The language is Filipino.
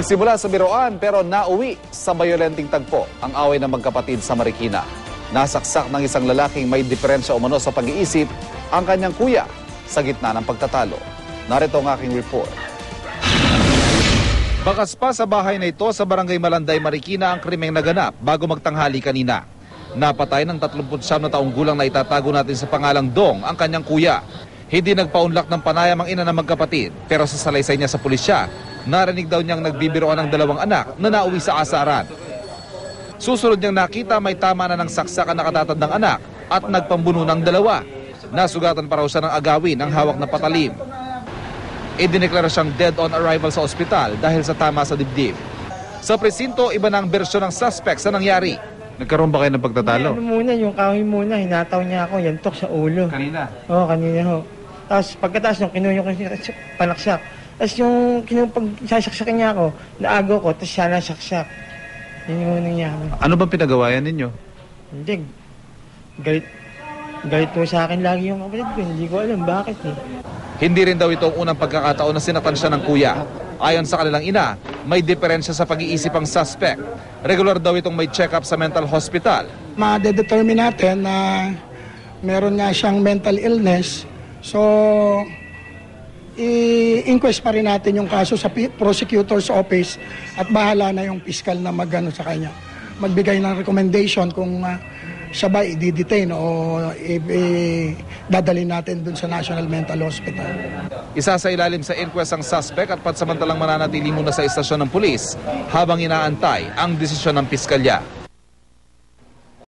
Nagsimula sa biroan pero nauwi sa bayolenteng tagpo ang away ng magkapatid sa Marikina. Nasaksak ng isang lalaking may diferensya umano sa pag-iisip ang kanyang kuya sa gitna ng pagtatalo. Narito ang aking report. Bakas pa sa bahay na ito sa barangay Malanday, Marikina ang krimeng naganap bago magtanghali kanina. Napatay ng 39 na taong gulang na itatago natin sa pangalang Dong ang kanyang kuya. Hindi nagpaunlak ng panayam ang ina ng magkapatid pero sa salaysay niya sa pulisya, narinig daw niyang nagbibiroan ng dalawang anak na nauwi sa asaran. Susunod niyang nakita may tama na ng saksakan na katatandang anak at nagpambuno ng dalawa. Nasugatan pa raw siya ng agawin ng hawak na patalim. Idineklara siyang dead on arrival sa ospital dahil sa tama sa dibdib. Sa presinto, iba na ang bersyon ng suspect sa nangyari. Nagkaroon ba kayo ng pagtatalo? Ano muna, yung kahoy muna, hinataw niya ako, yantok sa ulo. Kanina. Oo, kanina ho. Tapos pagkataas nung kinuyo ko siya, panaksak. Tapos yung kinu pag sasaksakin niya ako, naago ko, tapos siya nasaksak. Yun yung nangyari. Ano bang pinagawayan ninyo? Hindi, galit, galit po sa akin lagi yung kapatid ko. Hindi ko alam bakit eh. Hindi rin daw ito ang unang pagkakataon na sinatan siya ng kuya. Ayon sa kanilang ina, may diferensya sa pag-iisip ang suspect. Regular daw itong may check-up sa mental hospital. ma-determine natin na meron nga siyang mental illness. So, i-inquest pa rin natin yung kaso sa prosecutor's office at bahala na yung fiscal na magano sa kanya. Magbigay ng recommendation kung ah, siya ba i-detain o i- i- dadalhin natin dun sa National Mental Hospital. Isa sa ilalim sa inquest ang suspect at pansamantalang mananatili muna sa istasyon ng pulis habang inaantay ang desisyon ng piskalya.